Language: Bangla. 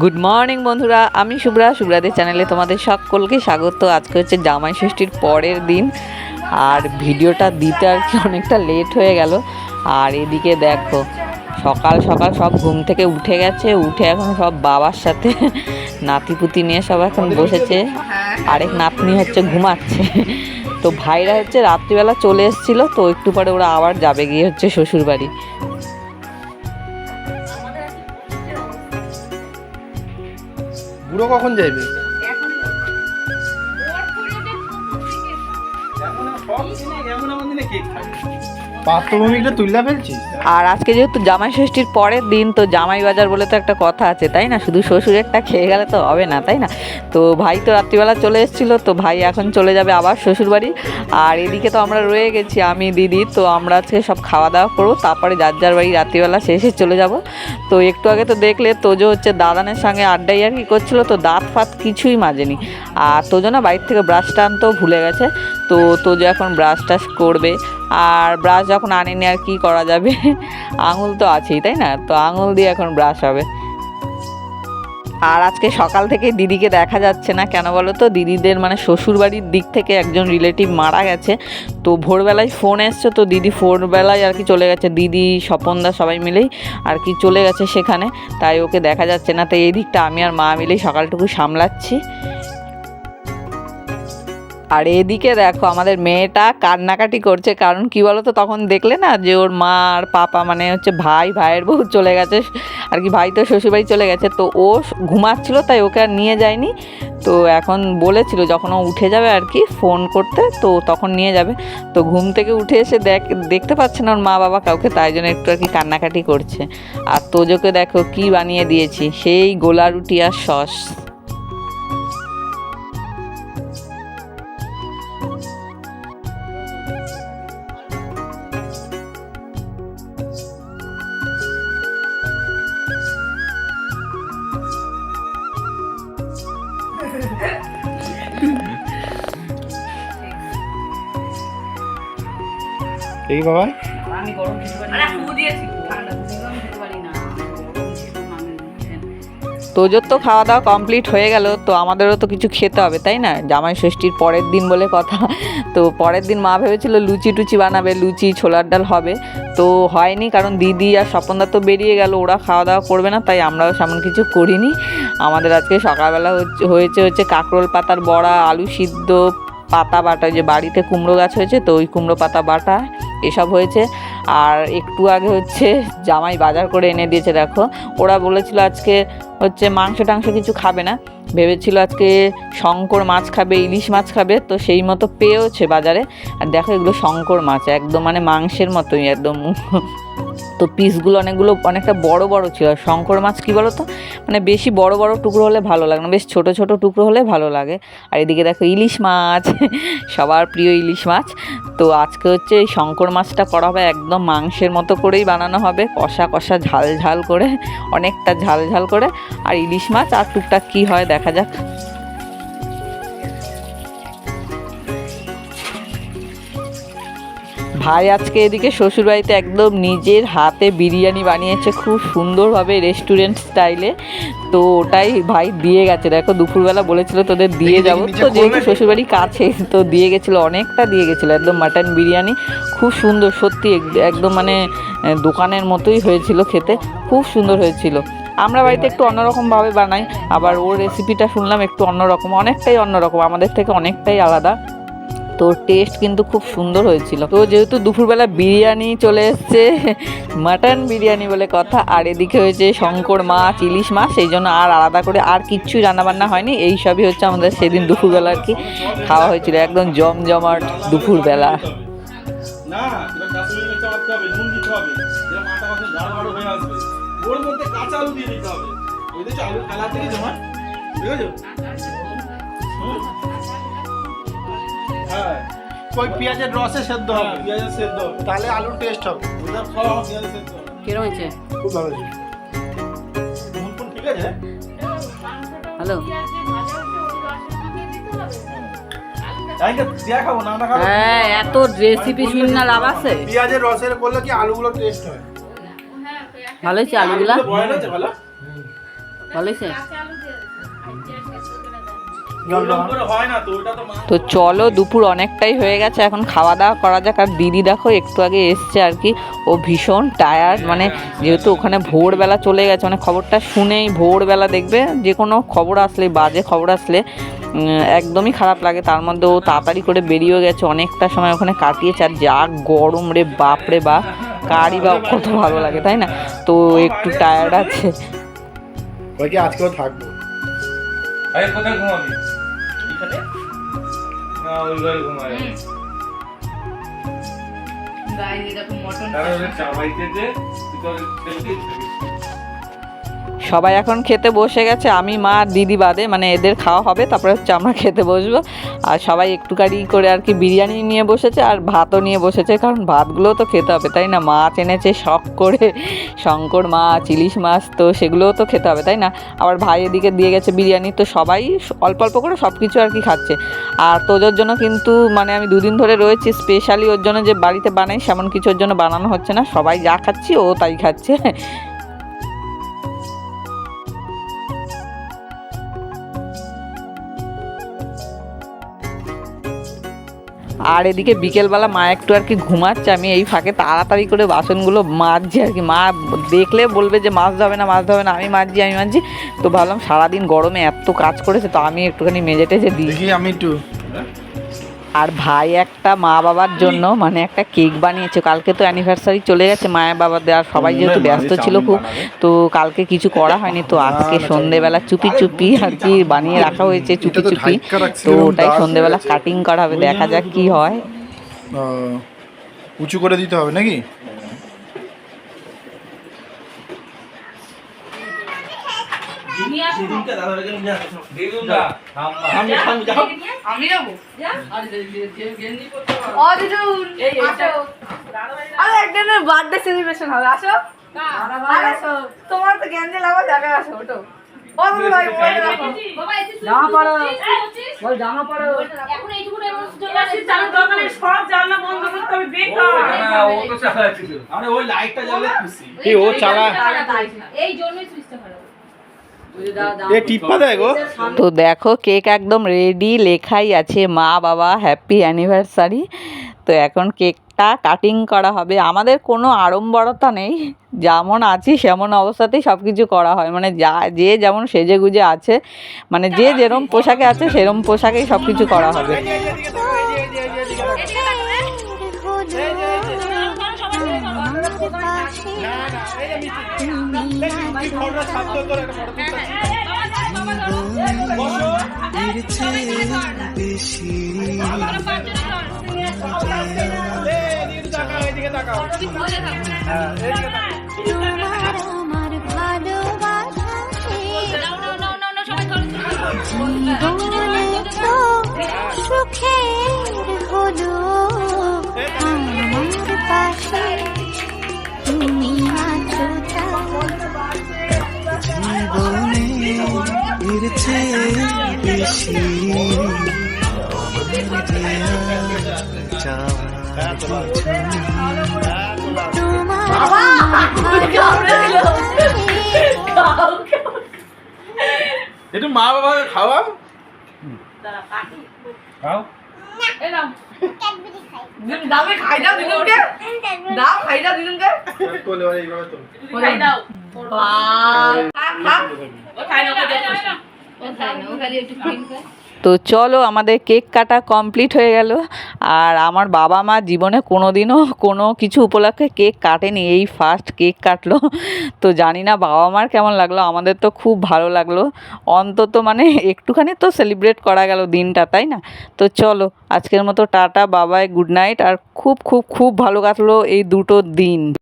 গুড মর্নিং বন্ধুরা। আমি শুভ্রা, শুভ্রাদের চ্যানেলে তোমাদের সকলকে স্বাগত। আজকে হচ্ছে জামাই ষষ্ঠীর পরের দিন। আর ভিডিওটা দিতে আর কি অনেকটা লেট হয়ে গেল। আর এদিকে দেখো, সকাল সকাল সব ঘুম থেকে উঠে গেছে। উঠে এখন সব বাবার সাথে নাতিপুতি নিয়ে সব এখন বসেছে। আরেক নাতনি হচ্ছে ঘুমাচ্ছে। তো ভাইরা হচ্ছে রাত্রিবেলা চলে এসেছিল। তো একটু পরে ওরা আবার যাবে গিয়ে হচ্ছে শ্বশুরবাড়ি। বুড়ো কখন যাইবে? পাত্রভূমিকটা তুললা ফেলছিস? আর আজকে যেহেতু জামাই ষষ্ঠীর পরের দিন, তো জামাই বাজার বলে তো একটা কথা আছে, তাই না? শুধু শ্বশুরেরটা খেয়ে গেলে তো হবে না, তাই না? তো ভাই তো রাত্রিবেলা চলে এসেছিল, তো ভাই এখন চলে যাবে আবার শ্বশুরবাড়ি। আর এদিকে তো আমরা রয়ে গেছি, আমি, দিদি, তো আমরা আজকে সব খাওয়া দাওয়া করব, তারপরে যার যার বাড়ি রাত্রিবেলা শেষে চলে যাব। তো একটু আগে তো দেখলে তোজো হচ্ছে দাদানের সঙ্গে আড্ডাই আর কি করছিল, তো দাঁত ফাত কিছুই মাজেনি। আর তোজো না বাড়ির থেকে ব্রাশটা আনতেও ভুলে গেছে তো তোজো এখন ব্রাশ টাশ করবে, আর ব্রাশ যখন আনেনি আর কি করা যাবে? আঙুল তো আছেই, তাই না? তো আঙুল দিয়ে এখন ব্রাশ হবে। আর আজকে সকাল থেকে দিদিকে দেখা যাচ্ছে না, কেন বলো তো? দিদিদের মানে শ্বশুরবাড়ির দিক থেকে একজন রিলেটিভ মারা গেছে, তো ভোরবেলায় ফোন এসছে, তো দিদি ভোরবেলায় আর কি চলে গেছে। দিদি স্বপনদা সবাই মিলেই আর কি চলে গেছে সেখানে, তাই ওকে দেখা যাচ্ছে না। তো এই দিকটা আমি আর মা মিলেই সকালটুকু সামলাচ্ছি। আর এদিকে দেখো আমাদের মেয়েটা কান্নাকাটি করছে, কারণ কি বলো তো তখন দেখলে না যে ওর মা আর পাপা মানে হচ্ছে ভাই, ভাইয়ের বউ চলে গেছে, আর কি ভাই তো শ্বশুরবাড়ি চলে গেছে, তো ও ঘুমাচ্ছিল তাই ওকে আর নিয়ে যায়নি। তো এখন বলেছিল যখন ও উঠে যাবে আর কি ফোন করতে, তো তখন নিয়ে যাবে। তো ঘুম থেকে উঠে এসে দেখ, দেখতে পাচ্ছে না ওর মা বাবা কাউকে, তাই জন্য একটু আর কি কান্নাকাটি করছে। আর তোজোকে দেখো কি বানিয়ে দিয়েছি, সেই গোলা রুটি আর সস। এই বাবা? তোজোর তো খাওয়া দাওয়া কমপ্লিট হয়ে গেল তো আমাদেরও তো কিছু খেতে হবে তাই না? জামাই ষষ্ঠীর পরের দিন বলে কথা। তো পরের দিন মা ভেবেছিল লুচি টুচি বানাবে লুচি ছোলার ডাল হবে। তো হয়নি কারণ দিদি আর স্বপনদা তো বেরিয়ে গেল ওরা খাওয়া দাওয়া করবে না তাই আমরাও সেমন কিছু করিনি। আমাদের আজকে সকালবেলা হচ্ছে- হয়েছে হচ্ছে কাঁকরোল পাতার বড়া আলু সিদ্ধ পাতা বাটা ওই যে বাড়িতে কুমড়ো গাছ হয়েছে তো ওই কুমড়ো পাতা বাটা এসব হয়েছে। আর একটু আগে হচ্ছে জামাই বাজার করে এনে দিয়েছে, দেখো। ওরা বলেছিল আজকে হচ্ছে মাংস টাংস কিছু খাবে না। ভেবেছিল আজকে শঙ্কর মাছ খাবে, ইলিশ মাছ খাবে, তো সেই মতো পেয়েওছে বাজারে। আর দেখো এগুলো শঙ্কর মাছ, একদম মানে মাংসের মতোই একদম। তো পিসগুলো অনেকগুলো, অনেকটা বড় বড় ছিল। শঙ্কর মাছ কী বলো তো মানে বেশি বড় বড় টুকরো হলে ভালো লাগে না, বেশ ছোট ছোট টুকরো হলে ভালো লাগে। আর এদিকে দেখো ইলিশ মাছ, সবার প্রিয় ইলিশ মাছ। তো আজকে হচ্ছে এই শঙ্কর মাছটা করা হবে একদম মাংসের মতো করেই বানানো হবে, কষা কষা ঝাল ঝাল করে, অনেকটা ঝাল ঝাল করে। আর ইলিশ মাছ, আর টুকটাক কী হয় দেখা। যাক। ভাই আজকে এদিকে শ্বশুরবাড়িতে একদম নিজের হাতে বিরিয়ানি বানিয়েছে খুব সুন্দরভাবে রেস্টুরেন্ট স্টাইলে তো ওটাই ভাই দিয়ে গেছে। দেখো দুপুরবেলা বলেছিল তোদের দিয়ে দেখি, যাব। তো যেহেতু। শ্বশুরবাড়ি কাছে তো দিয়ে গেছিল অনেকটা দিয়ে গেছিল। একদম মাটন বিরিয়ানি খুব সুন্দর সত্যি এক- একদম মানে দোকানের মতোই হয়েছিল খেতে। খুব সুন্দর হয়েছিল। আমরা বাড়িতে একটু অন্যরকমভাবে বানাই, আবার ওর রেসিপিটা শুনলাম একটু অন্যরকম, অনেকটাই অন্যরকম, আমাদের থেকে অনেকটাই আলাদা। তো টেস্ট কিন্তু খুব সুন্দর হয়েছিল। তো যেহেতু দুপুরবেলা বিরিয়ানি চলে এসছে মাটন বিরিয়ানি বলে কথা, আর এদিকে হয়েছে শঙ্কর মাছ, ইলিশ মাছ, সেই জন্য আর আলাদা করে আর কিচ্ছুই রান্নাবান্না হয়নি। এই সবই হচ্ছে আমাদের সেদিন দুপুরবেলা আর কি খাওয়া হয়েছিল, একদম জমজমাট দুপুরবেলা। না হয়ে ওর মধ্যে কাঁচা আলু দিয়ে দিতে হবে। ওই দেখছ আলু খেলা থেকে জমা দেখেছ হুম? হ্যাঁ। ওই পেঁয়াজের রসে সেদ্ধ হ্যাঁ, হবে পেঁয়াজের সেদ্ধ তাহলে আলুর টেস্ট হবে। ওটা খাওয়া পেঁয়াজের সেদ্ধ কিরম হয়েছে? খুব ভালো ফুন ঠিক আছে? হ্যালো। হ্যাঁ এত রেসিপি শুন না লাভ আছে। পেঁয়াজের রসের করলে কি আলুগুলো টেস্ট হয়? ভালো হয়েছে আলুগুলা? বয়েল হয়েছে ভালো ভালো হয়েছে? জল ওরকম করে হয় না তো ওটা তো মা তো চলো দুপুর অনেকটাই হয়ে গেছে এখন খাওয়া দাওয়া করা যাক। আর দিদি দেখো একটু আগে এসছে আর কি। ও ভীষণ টায়ার্ড মানে যেহেতু ওখানে ভোরবেলা চলে গেছে মানে খবরটা শুনেই ভোরবেলা দেখবে। যে কোনো খবর আসলে বাজে খবর আসলে একদমই খারাপ লাগে। তার মধ্যে ও তাড়াতাড়ি করে বেরিয়েও গেছে অনেকটা সময় ওখানে কাটিয়েছে। আর যা গরম রে বাপ রে বাপ কারই বা কত ভালো লাগে তাই না? তো একটু টায়ার্ড আছে। ওই কি আজকেও থাকব। আরে কোথায় ঘুমাবি? এখানে? না ওই ঘরে ঘুমায় ওদের চাবাইতে যে তুই তো। সবাই এখন খেতে বসে গেছে, আমি, মা আর দিদি বাদে মানে এদের খাওয়া হবে, তারপরে হচ্ছে আমরা খেতে বসবো। আর সবাই একটুখানি করে আর কি বিরিয়ানি নিয়ে বসেছে আর ভাতও নিয়ে বসেছে, কারণ ভাতগুলোও তো খেতে হবে, তাই না? মাছ এনেছে শখ করে, শঙ্কর মাছ, ইলিশ মাছ, তো সেগুলোও তো খেতে হবে, তাই না? আবার ভাই এদিকে দিয়ে গেছে বিরিয়ানি, তো সবাই অল্প অল্প করে সব কিছু আর কি খাচ্ছে। আর তোদের জন্য কিন্তু মানে আমি দুদিন ধরে রয়েছি স্পেশালি ওর জন্য যে বাড়িতে বানাই, সেমন কিছু ওর জন্য বানানো হচ্ছে না, সবাই যা খাচ্ছি ও তাই খাচ্ছে। আর এদিকে বিকেলবেলা মা একটু আর কি ঘুমাচ্ছে, আমি এই ফাঁকে তাড়াতাড়ি করে বাসনগুলো মাজছি আর কি। মা দেখলে বলবে যে মাছ ধবে না, মাছ ধবে না, আমি মাজছি আমি মাজছি। তো ভাবলাম সারাদিন গরমে এত কাজ করেছে, তো আমি একটুখানি মেজে টেজে দিই। আমি একটু আর ভাই একটা মা বাবার জন্য মানে একটা কেক বানিয়েছে। কালকে তো অ্যানিভার্সারি চলে গেছে মায়ের বাবা দেওয়ার সবাই যেহেতু ব্যস্ত ছিল খুব তো কালকে কিছু করা হয়নি তো আজকে সন্ধেবেলা চুপি চুপি আর কি বানিয়ে রাখা হয়েছে চুপি চুপি। তো ওটাই সন্ধেবেলা কাটিং করা হবে দেখা যাক কি হয়। উঁচু করে দিতে হবে নাকি দিদিনকে দাদা রেখে নিয়ে আসো দিদুদা, থাম্মা। আমি আমি যাও আমি যাব ও দিদুন আসো আরে একদিনের বার্থডে সেলিব্রেশন হবে। আসো। আরে তোমার তো গেঞ্জি লাগা যাবে আসো ওটো ও দিদু ভাই মোবাইল রাখো জামা পরো। বল জামা পরো। না, ও তো চালাচ্ছিল। আরে ওই লাইটটা জ্বলে খুশি। এই ও চালা এই জন্যই তো দেখো কেক একদম রেডি লেখাই আছে মা বাবা হ্যাপি অ্যানিভার্সারি তো এখন কেকটা কাটিং করা হবে। আমাদের কোনো আড়ম্বরতা নেই যেমন আছি সেমন অবস্থাতেই সব কিছু করা হয়। মানে যা যে যেমন সেজে গুজে আছে মানে যে যেরম পোশাকে আছে সেরম পোশাকেই সব কিছু করা হবে। আমার ভালোবাসা চেয়ে বেশি একটু মা বাবাকে খাওয়াও খাও। দামে খাই দাও দিদুনকে দাও খাই দাও দিদুনকে ওই এইভাবে তোলে। খাই দাও। খাই দাও ও খায় তো চলো আমাদের কেক কাটা কমপ্লিট হয়ে গেল। আর আমার বাবা মা জীবনে কোনো দিনও কোনো কিছু উপলক্ষে কেক কাটেনি, এই ফার্স্ট কেক কাটলো। তো জানি না বাবা মার কেমন লাগল, আমাদের তো খুব ভালো লাগল। অন্তত মানে একটুখানি তো সেলিব্রেট করা গেল দিনটা, তাই না? তো চলো, আজকের মতো টাটা বাবাই গুড নাইট আর খুব খুব খুব ভালো কাটলো এই দুটো দিন।